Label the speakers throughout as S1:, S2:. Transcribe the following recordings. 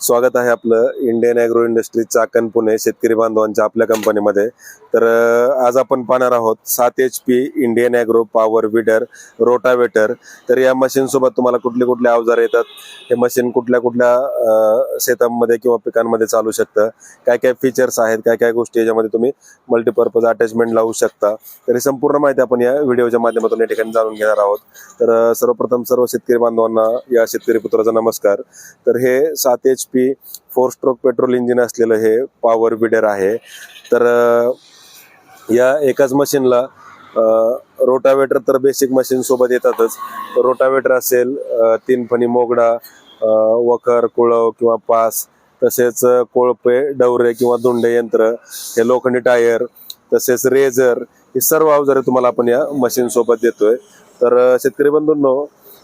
S1: स्वागत आहे आपलं Indian agro industry Chakan Pune शेतकरी बांधवांच्या आपल्या कंपनीमध्ये तर आज आपण पाहणार आहोत सात H P Indian agro power weeder rotavator तर या मशीनसोबत तुम्हाला कुठले कुठले अवजार येतात? हे मशीन कुठल्या कुठल्या शेतांमध्ये किंवा पिकांमध्ये चालू शकतं? काय काय फीचर्स आहेत? काय काय गोष्टी याच्यामध्ये तुम्ही मल्टीपर्पज अटॅचमेंट लावू शकता? तर ही संपूर्ण माहिती आपण या व्हिडिओच्या माध्यमातून या ठिकाणी जाणून घेणार आहोत. तर सर्वप्रथम सर्व शेतकरी बांधवांना या शेतकरी पुत्राचा नमस्कार. तर हे सात H P four stroke petrol engine असलेलं हे पॉवर विडर आहे. तर या एकाच मशीनला रोटावेटर तर बेसिक मशीन सोबत येतातच. रोटावेटर असेल तीन फणी मोगडा वखर कुळव किंवा पास तसेच कोळपे डवरे किंवा धुंडे यंत्र हे लोखंडी टायर तसेच रेझर ही सर्व अवजारे तुम्हाला आपण या मशीन सोबत देतोय. तर शेतकरी बंधूंनो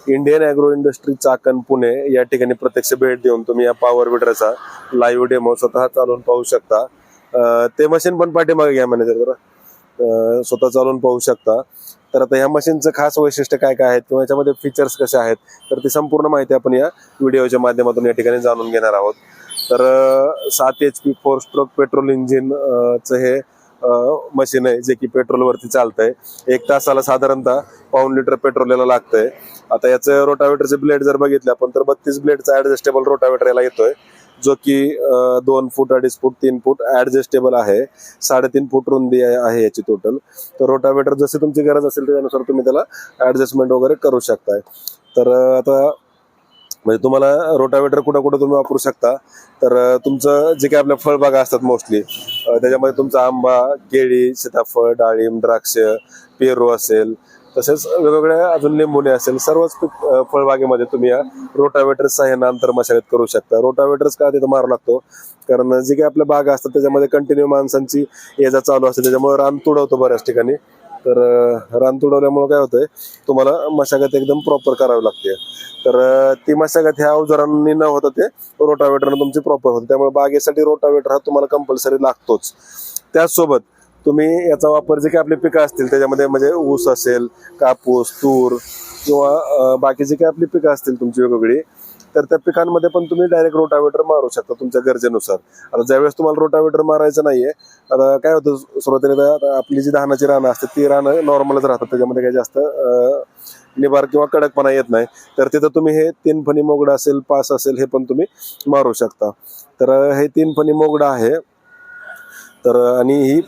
S1: Indian agro industry Chakan Pune या ठिकाणी प्रत्यक्ष भेट देऊन तुम्ही या पॉवर विडरचा लाईव्ह डेमो स्वतः चालवून पाहू शकता. ते मशीन पण पाठीमागे घ्या मॅनेजर जरा. स्वतः चालवून पाहू शकता. तर आता ह्या मशीनचं खास वैशिष्ट्य काय काय आहेत किंवा याच्यामध्ये फीचर्स कसे आहेत तर ती संपूर्ण माहिती आपण या व्हिडिओच्या माध्यमातून या ठिकाणी जाणून घेणार आहोत. तर सात H P four stroke petrol इंजिनचं हे मशीन आहे जे की पेट्रोलवरती चालतंय. एक तासाला साधारणतः पाऊन लिटर पेट्रोल याला लागतंय. आता याचं रोटावेटरचे ब्लेड जर बघितले आपण तर बत्तीस ब्लेडचा ऍडजस्टेबल रोटावेटर याला येतोय. जो की दोन फूट अडीच फूट तीन फूट ऍडजस्टेबल आहे. साडेतीन फूट रुंदी आहे याची टोटल तर रोटावेटर जशी तुमची गरज असेल त्यानुसार तुम्ही त्याला ऍडजस्टमेंट वगैरे करू शकताय. तर आता म्हणजे तुम्हाला रोटावेटर कुठं कुठं तुम्ही वापरू शकता. तर तुमचं जे काही आपल्या फळबागा असतात मोस्टली त्याच्यामध्ये तुमचा आंबा केळी सीताफळ डाळिंब द्राक्ष पेरू असेल तसेच वेगवेगळ्या अजून लिंबुणे असेल सर्वच फळबागेमध्ये तुम्ही या रोटावेटर सहाय्यानं अंतर मशागत करू शकता. रोटावेटर्स का तिथं मारू लागतो? कारण जे काही आपल्या बागा असतात त्याच्यामध्ये कंटिन्यू माणसांची ये जा चालू असते त्याच्यामुळे रान तुडवतो बऱ्याच ठिकाणी. तर रान तुडवल्यामुळे काय होतंय तुम्हाला मशागत एकदम प्रॉपर करावी लागते. तर ती मशागत ह्या अवजारांनी न होता ते रोटावेटरनं तुमची प्रॉपर होते. त्यामुळे बागेसाठी रोटावेटर हा तुम्हाला कंपल्सरी लागतोच. त्याचसोबत तुम्ही याचा वापर जे काही आपली पिकं असतील त्याच्यामध्ये म्हणजे ऊस असेल कापूस तूर किंवा बाकी जी काही आपली पिकं असतील तुमची वेगवेगळी तर त्या पिकांमध्ये पण तुम्ही डायरेक्ट रोटावेटर मारू शकता तुमच्या गरजेनुसार. आता ज्यावेळेस तुम्हाला रोटावेटर मारायचं नाहीये आता काय होतं सुरुवातीला आपली जी धानाची रानं असतात ती रानं नॉर्मलच राहतात. त्याच्यामध्ये काही जास्त निभार निबार किंवा कडकपणा येत नाही. तर तिथं तुम्ही हे तीन फणी मोगडा असेल पास असेल हे पण तुम्ही मारू शकता. तर हे तीन फणी मोगडा आहे. तर आणि ही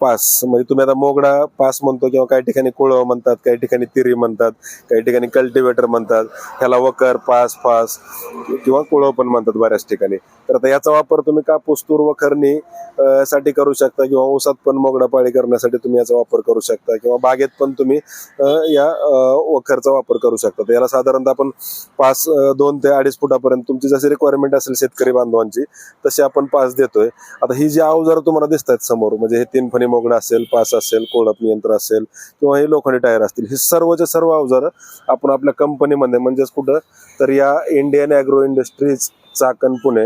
S1: पास. म्हणजे तुम्ही आता मोगडा पास म्हणतो किंवा काही ठिकाणी कुळव म्हणतात काही ठिकाणी तिरी म्हणतात काही ठिकाणी कल्टिवेटर म्हणतात ह्याला वकर पास फास किंवा कुळव पण म्हणतात बऱ्याच ठिकाणी. तर आता याचा वापर तुम्ही कापूस तूर वखरणी साठी करू शकता किंवा ऊसात पण मोगडा पाळी करण्यासाठी तुम्ही याचा वापर करू शकता किंवा बागेत पण तुम्ही या वखरचा वापर करू शकता. तर याला साधारणतः आपण पाच दोन ते अडीच फुटापर्यंत तुमची जशी रिक्वायरमेंट असेल शेतकरी बांधवांची तशी आपण पास देतोय. आता ही जी अवजारं तुम्हाला दिसतात समोर. म्हणजे हे तीन फणी मोगडा असेल पास असेल कोळप यंत्र असेल किंवा हे लोखंडी टायर असतील हे सर्वचे सर्व अवजारं आपण आपल्या कंपनीमध्ये म्हणजेच कुठं तर या Indian agro industries Chakan Pune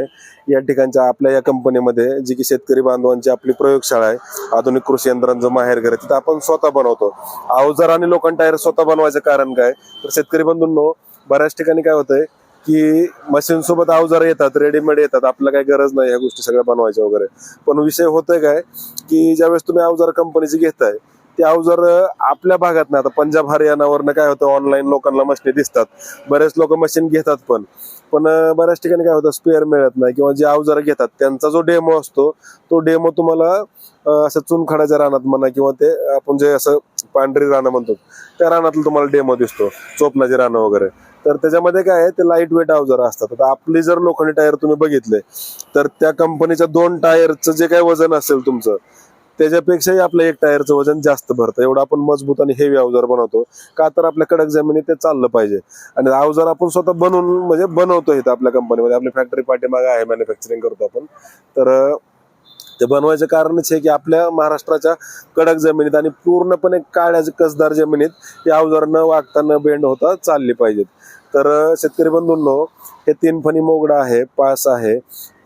S1: या ठिकाणच्या आपल्या या कंपनीमध्ये जी की शेतकरी बांधवांची आपली प्रयोगशाळा आहे आधुनिक कृषी यंत्रांचं माहेर घर आहे तिथं आपण स्वतः बनवतो. अवजार आणि लोखंड टायर स्वतः बनवायचं कारण काय? तर शेतकरी बंधूंनो बऱ्याच ठिकाणी काय होतंय की मशीन सोबत अवजार येतात रेडीमेड येतात. आपल्याला काही गरज नाही या गोष्टी सगळ्या बनवायच्या वगैरे. पण विषय होतोय काय की ज्यावेळेस तुम्ही अवजार कंपनीची घेताय ते अवजार आपल्या भागात ना आता पंजाब हरियाणावरनं काय होतं ऑनलाईन लोकांना मशीनी दिसतात. बरेच लोक मशीन घेतात पण. पण बऱ्याच ठिकाणी काय होतं स्पेअर मिळत नाही किंवा जे अवजार घेतात त्यांचा जो डेमो असतो तो डेमो तुम्हाला असं चुनखडाच्या रानात म्हणा किंवा ते आपण जे असं पांढरी रानं म्हणतो त्या रानातलं तुम्हाला डेमो दिसतो चोपणाची रानं वगैरे. तर त्याच्यामध्ये काय आहे ते लाइट वेट अवजार असतात. आता आपली जर लोखंडी टायर तुम्ही बघितले तर त्या कंपनीच्या दोन टायरचं जे काही वजन असेल तुमचं त्याच्यापेक्षाही आपलं एक टायरचं वजन जास्त भरतं. एवढं आपण मजबूत आणि हेवी अवजार बनवतो. का तर आपल्या कडक जमिनीत ते चाललं पाहिजे. आणि अवजार आपण स्वतः बनवून म्हणजे बनवतो इथं आपल्या कंपनीमध्ये आपली फॅक्टरी पाठीमागे आहे मॅन्युफॅक्चरिंग करतो आपण. तर ते बनवायचं कारणच आहे की आपल्या महाराष्ट्राच्या कडक जमिनीत आणि पूर्णपणे काळ्या कसदार जमिनीत या अवजार न वागता न बेंड होता चालली पाहिजेत. तर शेतकरी बंधूंनो हे तीन फणी मोगडा आहे पास आहे.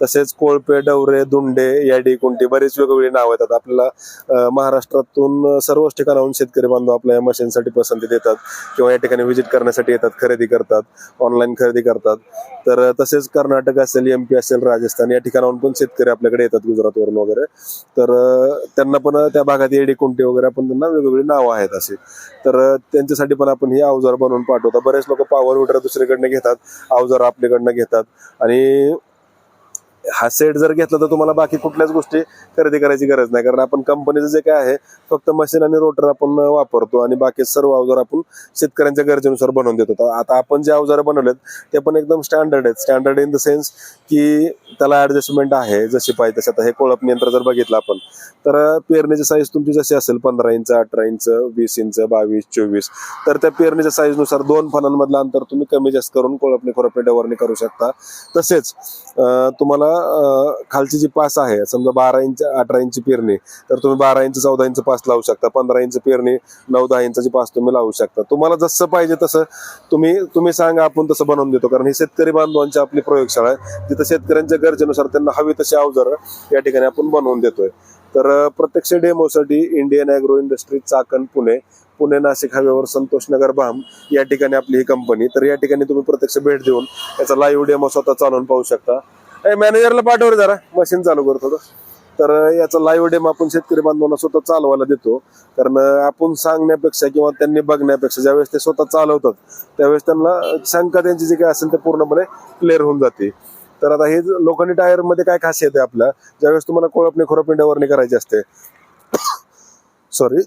S1: तसेच कोळपे डवरे दुंडे याडी कुंटी बरीच वेगवेगळी नाव येतात आपल्याला महाराष्ट्रातून सर्वच ठिकाणाहून शेतकरी बांधव आपल्या या मशीनसाठी पसंती देतात किंवा या ठिकाणी व्हिजिट करण्यासाठी येतात खरेदी करतात ऑनलाईन खरेदी करतात. तर तसेच कर्नाटक असेल एम पी असेल राजस्थान या ठिकाणाहून पण शेतकरी आपल्याकडे येतात गुजरातवरून वगैरे. तर त्यांना पण त्या भागात येडी कुंटी वगैरे आपण त्यांना वेगवेगळी नावं आहेत अशी. तर त्यांच्यासाठी पण आपण ही अवजार बनवून पाठवतो. बरेच लोक पॉवर विडर दुसरीकडनं घेतात. अवजार आपल्याकडनं घेतात. आणि हा सेट जर घेतला तर तुम्हाला बाकी कुठल्याच गोष्टी खरेदी करायची गरज नाही. कारण आपण कंपनीचं जे काय आहे फक्त मशीन आणि रोटर आपण वापरतो. आणि बाकी सर्व अवजार आपण शेतकऱ्यांच्या गरजेनुसार बनवून देतो. तर आता आपण जे अवजार बनवलेत ते पण एकदम स्टँडर्ड आहेत. स्टँडर्ड इन द सेन्स की त्याला ऍडजस्टमेंट आहे जशी पाहिजे तशी. आता हे कोळप यंत्र जर बघितलं आपण तर पेरणीची साईज तुमची जशी असेल पंधरा इंच अठरा इंच वीस इंच बावीस चोवीस तर त्या पेरणीच्या साईजनुसार दोन फणांमधलं अंतर तुम्ही कमी जास्त करून कोळपणी खोरपणी डवरणी करू शकता. तसेच तुम्हाला खालची जी पास आहे समजा बारा इंच अठरा इंची पेरणी तर तुम्ही बारा इंच चौदा इंच पास लावू शकता. पंधरा इंच पेरणी नऊ दहा इंचाची पास तुम्ही लावू शकता. तुम्हाला जसं पाहिजे तसं तुम्ही तुम्ही सांगा आपण तसं बनवून देतो. कारण ही शेतकरी बांधवांची आपली प्रयोगशाळा आहे. तिथं शेतकऱ्यांच्या गरजेनुसार त्यांना हवी तशी अवजार या ठिकाणी आपण बनवून देतोय. तर प्रत्यक्ष डेमोसाठी Indian agro industry Chakan Pune Pune Nashik हायवेवर संतोष नगर बाम या ठिकाणी आपली ही कंपनी तर या ठिकाणी तुम्ही प्रत्यक्ष भेट देऊन याचा लाईव्ह डेमो स्वतः चालवून पाहू शकता. मॅनेजरला पाठवर जरा. मशीन चालू करतो तर याचा लाईव्ह डेमो आपण शेतकरी बांधवांना स्वतः चालवायला देतो. कारण आपण सांगण्यापेक्षा किंवा त्यांनी बघण्यापेक्षा ज्यावेळेस ते स्वतः चालवतात त्यावेळेस त्यांना शंका त्यांची जी काही असेल ते पूर्णपणे क्लिअर होऊन जाते. तर आता हे लोखंडी टायरमध्ये काय खासियत आहे आपल्या ज्यावेळेस तुम्हाला कोळपणी खोरपणी डवरणी करायची असते. सॉरी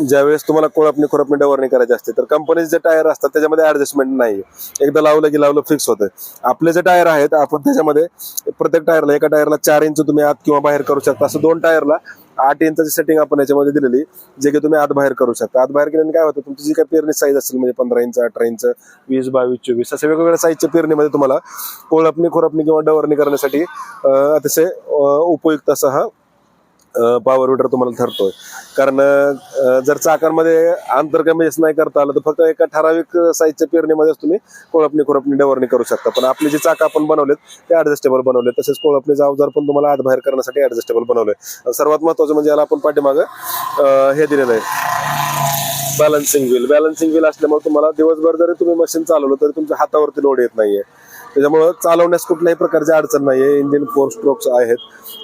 S1: ज्यावेळेस तुम्हाला कोळपणी खोरपणी डवरणी करायची असते तर कंपनीचे जे टायर असतात त्याच्यामध्ये ऍडजस्टमेंट नाही एकदा लावलं की लावलं फिक्स होतं आपले जे टायर आहेत आपण त्याच्यामध्ये प्रत्येक टायरला एका टायरला चार इंच तुम्ही आत किंवा बाहेर करू शकता. असं दोन टायरला आठ इंचाची सेटिंग आपण याच्यामध्ये दिलेली जे की तुम्ही आत बाहेर करू शकता. आत बाहेर केल्याने काय होतं तुमची जी काही पेरणी साईज असेल म्हणजे पंधरा इंच अठरा इंच वीस बावीस चोवीस अशा वेगवेगळ्या साईजच्या पेरणीमध्ये तुम्हाला कोळपणी खोरपणी किंवा डवरणी करण्यासाठी अतिशय उपयुक्त असा हा पॉवर विडर तुम्हाला ठरतोय कारण जर चाकांमध्ये अंतर कमी जास्त नाही करता आलं तर फक्त एका ठराविक साईजच्या पेरणीमध्येच तुम्ही कोळपणी खुरपणी डवरणी करू शकता. पण आपले जे चाक आपण बनवलेत ते ऍडजस्टेबल बनवले तसेच कोळपणीचा अवजार पण तुम्हाला आत बाहेर करण्यासाठी ऍडजस्टेबल बनवलंय. सर्वात महत्वाचं म्हणजे याला आपण पाठीमागं हे दिलेलं आहे. बॅलन्सिंग व्हील बॅलन्सिंग व्हील असल्यामुळे तुम्हाला दिवसभर जरी तुम्ही मशीन चालवलं तरी तुमच्या हातावरती लोड येत नाहीये. त्याच्यामुळं चालवण्यास कुठल्याही प्रकारची अडचण नाहीये. इंजिन फोर स्ट्रोक्स आहेत.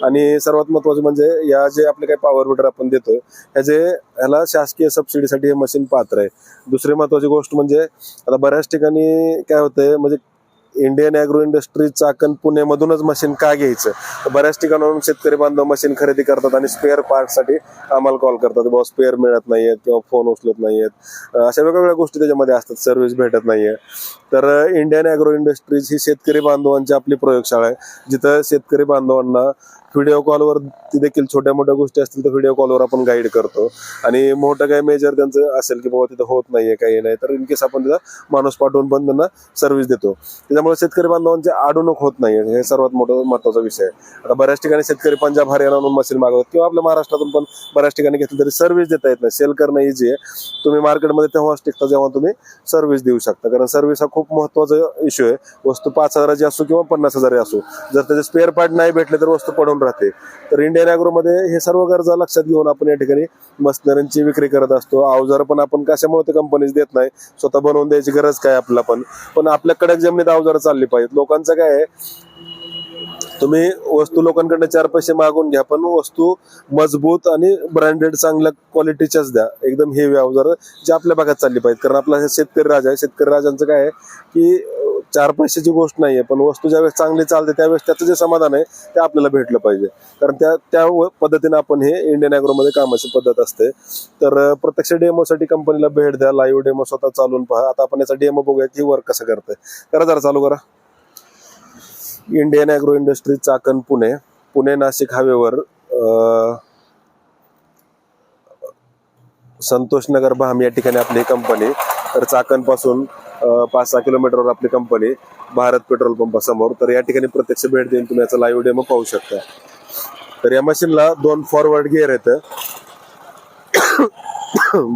S1: आणि सर्वात महत्वाचं म्हणजे या जे आपले काही पॉवर मीटर आपण देतोय ह्याचे ह्याला शासकीय सबसिडीसाठी हे मशीन पात्र आहे. दुसरी महत्वाची गोष्ट म्हणजे आता बऱ्याच ठिकाणी काय होतंय म्हणजे इंडियन अॅग्रो इंडस्ट्री चाकण पुण्यामधूनच मशीन का घ्यायचं? तर बऱ्याच ठिकाणाहून शेतकरी बांधव मशीन खरेदी करतात आणि स्पेअर पार्टसाठी आम्हाला कॉल करतात. बाबा स्पेअर मिळत नाहीयेत किंवा फोन उचलत नाहीयेत. आहेत अशा वेगवेगळ्या गोष्टी त्याच्यामध्ये असतात. सर्व्हिस भेटत नाहीये. तर इंडियन अॅग्रो इंडस्ट्रीज ही शेतकरी बांधवांची आपली प्रयोगशाळा आहे. जिथं शेतकरी बांधवांना व्हिडिओ कॉलवर देखील छोट्या मोठ्या गोष्टी असतील तर व्हिडिओ कॉलवर आपण गाईड करतो. आणि मोठं काही मेजर त्यांचं असेल की बाबा तिथं होत नाहीये काही नाही तर इनकेस आपण तिथं माणूस पाठवून पण त्यांना सर्व्हिस देतो. त्याच्यामुळे शेतकरी बांधवांची अडवणूक होत नाही हे सर्वात मोठं महत्त्वाचा विषय आहे. आता बऱ्याच ठिकाणी शेतकरी पंजाब हरियाणाहून मशीन मागवतात किंवा आपल्या महाराष्ट्रातून पण बऱ्याच ठिकाणी घेतलं तरी सर्व्हिस देता येत नाही. सेल करणं इझी आहे. तुम्ही मार्केटमध्ये तेव्हाच टिकता जेव्हा तुम्ही सर्व्हिस देऊ शकता. कारण सर्व्हिस हा खूप खूप महत्त्वाचा इश्यू आहे. वस्तू पाच हजाराची असो किंवा पन्नास हजाराची असो. जर त्याचे स्पेअर पार्ट नाही भेटले तर वस्तू पडून राहते. तर इंडियन ॲग्रोमध्ये हे सर्व गरजा लक्षात घेऊन आपण या ठिकाणी मशनरींची विक्री करत असतो. अवजार पण आपण कशामुळे ते कंपनीज देत नाही स्वतः बनवून द्यायची गरज काय आपल्याला पण. पण आपल्याकडे जमिनीत अवजारं चालली पाहिजेत. लोकांचं काय आहे तुम्ही वस्तू लोकांकडनं चार पैसे मागून घ्या पण वस्तू मजबूत आणि ब्रँडेड चांगल्या क्वालिटीच्याच द्या. एकदम हेवी अवजार जे आपल्या भागात चालली पाहिजे कारण आपला शेतकरी राजा आहे. शेतकरी राजांचं काय आहे की चार पैशाची गोष्ट नाहीये पण वस्तू ज्यावेळेस चांगली चालते त्यावेळेस त्याचं जे समाधान आहे ते आपल्याला भेटलं पाहिजे. कारण त्या त्या पद्धतीने आपण हे इंडियनमध्ये कामाची पद्धत असते. तर प्रत्यक्ष डेमोसाठी कंपनीला भेट द्या लाईव्ह डेमो स्वतः चालून पहा. आता आपण याचा डेमो बघूया की वर्क कसं करतंय. करा जरा चालू करा. Indian agro industry Chakan Pune. Pune Nashik हायवेवर संतोष नगर भाम या ठिकाणी आपली कंपनी तर चाकणपासून पाच सहा किलोमीटरवर आपली कंपनी भारत पेट्रोल पंपासमोर. तर या ठिकाणी प्रत्यक्ष भेट देऊन तुम्ही याचा लाईव्ह डेमो पाहू शकता. तर या मशीनला दोन फॉरवर्ड गिअर येतं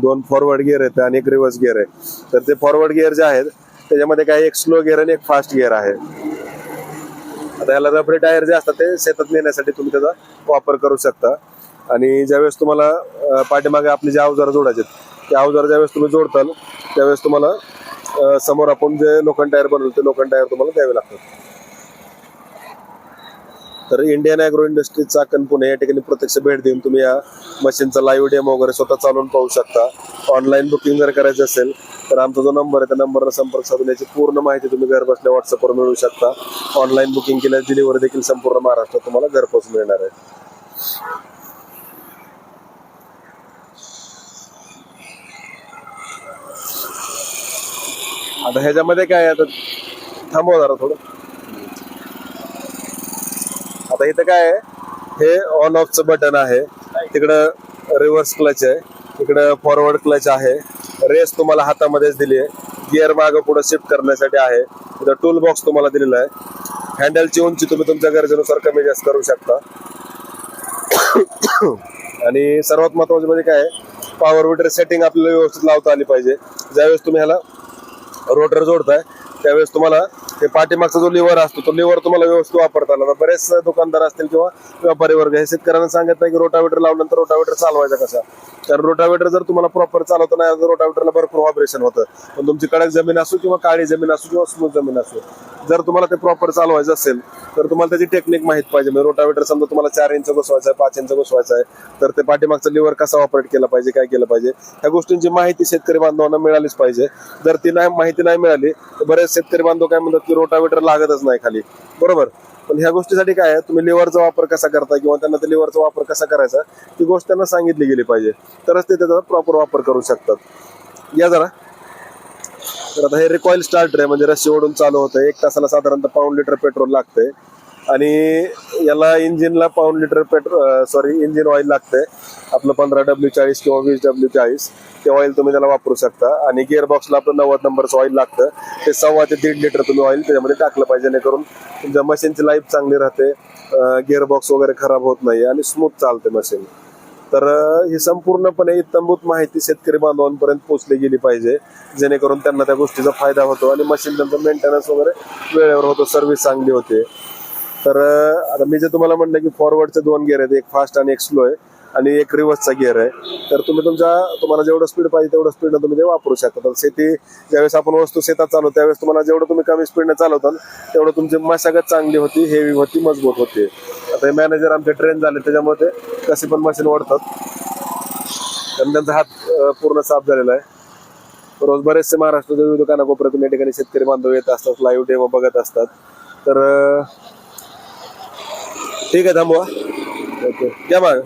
S1: दोन फॉरवर्ड गिअर येतं आणि एक रिव्हर्स गिअर आहे. तर ते फॉरवर्ड गिअर जे आहेत त्याच्यामध्ये काही एक स्लो गिअर आणि एक फास्ट गिअर आहे. आता याला रबरी टायर जे असतात ते शेतात नेण्यासाठी तुम्ही त्याचा वापर करू शकता. आणि ज्यावेळेस तुम्हाला पाठीमागे आपले जे अवजार जोडायचे ते अवजार ज्यावेळेस तुम्ही जोडताल त्यावेळेस तुम्हाला समोर आपण जे लोखंड टायर बनवलं ते लोखंड टायर तुम्हाला द्यावे लागतात. तर Indian agro industry Chakan Pune या ठिकाणी प्रत्यक्ष भेट देऊन तुम्ही या मशीनचा लाईव्ह डेमो वगैरे स्वतः चालवून पाहू शकता. ऑनलाईन बुकिंग जर करायचं असेल तर आमचा जो नंबर आहे त्या नंबरला संपर्क साधून याची पूर्ण माहिती तुम्ही घर बसल्या व्हॉट्सअपवर मिळू शकता. ऑनलाईन बुकिंग केल्यास डिलिव्हरी देखील संपूर्ण महाराष्ट्रात तुम्हाला घरपोच मिळणार आहे. आता ह्याच्यामध्ये काय आहे? आता थांबवा जरा थोडं. आता इथं काय आहे? हे ऑन ऑफचं बटन आहे. तिकडं रिव्हर्स क्लच आहे. तिकडं फॉरवर्ड क्लच आहे. रेस तुम्हाला हातामध्येच दिली आहे. गिअर मागं पुढे शिफ्ट करण्यासाठी आहे. इथं टूल बॉक्स तुम्हाला दिलेला आहे. हँडलची उंची तुम्ही तुमच्या गरजेनुसार कमी जास्त करू शकता. आणि सर्वात महत्वाचं म्हणजे काय आहे? पॉवर विटर सेटिंग आपल्याला व्यवस्थित लावता आली पाहिजे. ज्यावेळेस तुम्ही ह्याला रोटर जोडताय त्यावेळेस तुम्हाला ते पाठीमागचा जो लिव्हर असतो तो लिव्हर तुम्हाला व्यवस्थित वापरता आला बरेच दुकानदार असतील किंवा व्यापारी वर्ग हे शेतकऱ्यांना सांगत नाही की रोटावेटर लावल्यानंतर रोटावेटर चालवायचा कसा. कारण रोटावेटर जर तुम्हाला प्रॉपर चालवता नाही तर रोटावेटरला भरपूर ऑपरेशन होतं. पण तुमची कडक जमीन असो किंवा काळी जमीन असो किंवा स्मूथ जमीन असो जर तुम्हाला ते प्रॉपर चालवायचं असेल तर तुम्हाला त्याची टेक्निक माहीत पाहिजे. म्हणजे रोटावेटर समजा तुम्हाला चार इंच घुसवायचा आहे पाच इंच घुसवायचा आहे तर ते पाठीमागचं लिव्हर कसा ऑपरेट केला पाहिजे काय केलं पाहिजे ह्या गोष्टींची माहिती शेतकरी बांधवांना मिळालीच पाहिजे. जर ती नाही माहिती नाही मिळाली तर बरेच शेतकरी बांधव काय म्हणतात की रोटावेटर लागतच नाही खाली. बरोबर? पण ह्या गोष्टीसाठी काय आहे तुम्ही लिव्हरचा वापर कसा करता किंवा त्यांना ते लिव्हरचा वापर कसा करायचा ती गोष्ट त्यांना सांगितली गेली पाहिजे. तरच ते त्याचा प्रॉपर वापर करू शकतात. या जरा. तर आता हे रिकॉईल स्टार्टर आहे म्हणजे रस्सी ओढून चालू होतं एक तासाला साधारणतः पाऊंड लिटर पेट्रोल लागतंय. आणि याला इंजिनला pound litre petrol sorry engine oil लागतंय. आपलं पंधरा डब्ल्यू चाळीस किंवा वीस डब्ल्यू चाळीस ते ऑइल तुम्ही त्याला वापरू शकता. आणि गिअर बॉक्सला आपलं नव्वद नंबरचं ऑइल लागतं. ते सव्वा ते दीड लिटर तुम्ही ऑइल त्याच्यामध्ये टाकलं पाहिजे जेणेकरून तुमच्या मशीनची लाईफ चांगली राहते. गिअर बॉक्स वगैरे खराब होत नाही आणि स्मूथ चालते मशीन तर ही संपूर्णपणे इत्तमभूत माहिती शेतकरी बांधवांपर्यंत पोहोचली गेली पाहिजे. जेणेकरून त्यांना त्या गोष्टीचा फायदा होतो आणि मशीन त्यांचं मेंटेनन्स वगैरे वेळेवर होतो सर्व्हिस चांगली होते. तर आता मी जे तुम्हाला म्हणलं की फॉरवर्डचे दोन गिअर आहेत एक फास्ट आणि एक स्लो आहे आणि एक रिव्हर्सचा गिअर आहे. तर तुम्ही तुमच्या तुम्हाला जेवढं स्पीड पाहिजे तेवढं स्पीडनं तुम्ही ते वापरू शकता. तर शेती ज्यावेळेस आपण वस्तू शेतात चालवतो त्यावेळेस तुम्हाला जेवढं तुम्ही कमी स्पीडने चालवताल तेवढं तुमची मशागत चांगली होती हेवी होती मजबूत होते. आता हे मॅनेजर आमचे ट्रेन झाले त्याच्यामुळे ते कशी पण मशीन ओढतात. कारण त्यांचा हात पूर्ण साफ झालेला आहे. रोज बरेचसे महाराष्ट्राच्या विविध कानाकोपऱ्यातून या ठिकाणी शेतकरी बांधव येत असतात लाईव्ह डेमो बघत असतात. तर ठीक आहे थांबवा. ओके घ्या माग.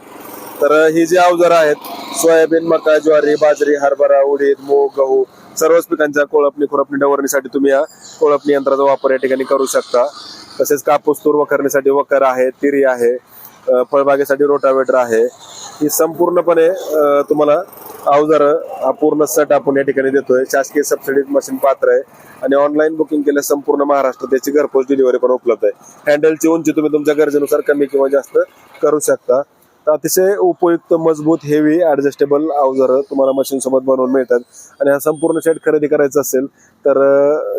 S1: तर ही जी अवजारं आहेत सोयाबीन मका ज्वारी बाजरी हरभरा उडीद मूग गहू सर्वच पिकांच्या कोळपणी खुरपणी डवरणीसाठी तुम्ही या कोळपणी यंत्राचा वापर या ठिकाणी करू शकता. तसेच कापूस तूर वखरणीसाठी वखर आहे तिरी आहे फळबागेसाठी रोटावेटर आहे. ही संपूर्णपणे तुम्हाला अवजारं हा पूर्ण सेट आपण या ठिकाणी देतोय. शासकीय सबसिडीत मशीन पात्र आहे. आणि ऑनलाईन बुकिंग केल्यास संपूर्ण महाराष्ट्र त्याची घरपोच डिलिव्हरी पण उपलब्ध आहे. हँडलची उंची तुम्ही तुमच्या गरजेनुसार कमी किंवा जास्त करू शकता. तर अतिशय उपयुक्त मजबूत हेवी ऍडजस्टेबल अवजारं तुम्हाला मशीनसोबत बनवून मिळतात. आणि हा संपूर्ण सेट खरेदी करायचा असेल तर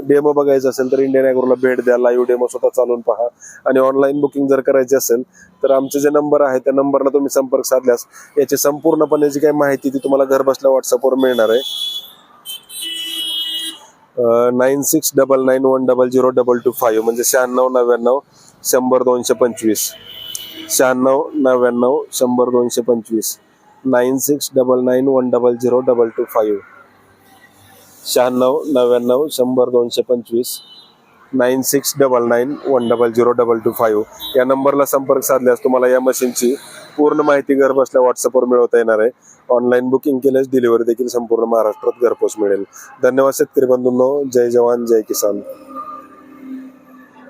S1: डेमो बघायचा असेल तर इंडियन ॲग्रोला भेट द्या लाईव्ह डेमो स्वतः चालवून पहा. आणि ऑनलाईन बुकिंग जर करायची असेल तर आमचे जे नंबर आहे त्या नंबरला तुम्ही संपर्क साधल्यास याची संपूर्णपणे जी काही माहिती ती तुम्हाला घर बसल्या व्हॉट्सअपवर मिळणार आहे. Nine six double nine one double zero double two five म्हणजे शहाण्णव नव्याण्णव शंभर दोनशे पंचवीस शहाण्णव नव्याण्णव शंभर दोनशे पंचवीस nine six double nine one double zero double two five शहाण्णव नव्याण्णव शंभर दोनशे पंचवीस nine six double nine one double zero double two five या नंबरला संपर्क साधल्यास तुम्हाला या मशीनची पूर्ण माहिती घर बसल्या व्हॉट्सअपवर मिळवता येणार आहे. ऑनलाईन बुकिंग केल्यास डिलिव्हरी देखील संपूर्ण महाराष्ट्रात घरपोच मिळेल. धन्यवाद शेतकरी बंधूंनो. जय जवान जय किसान.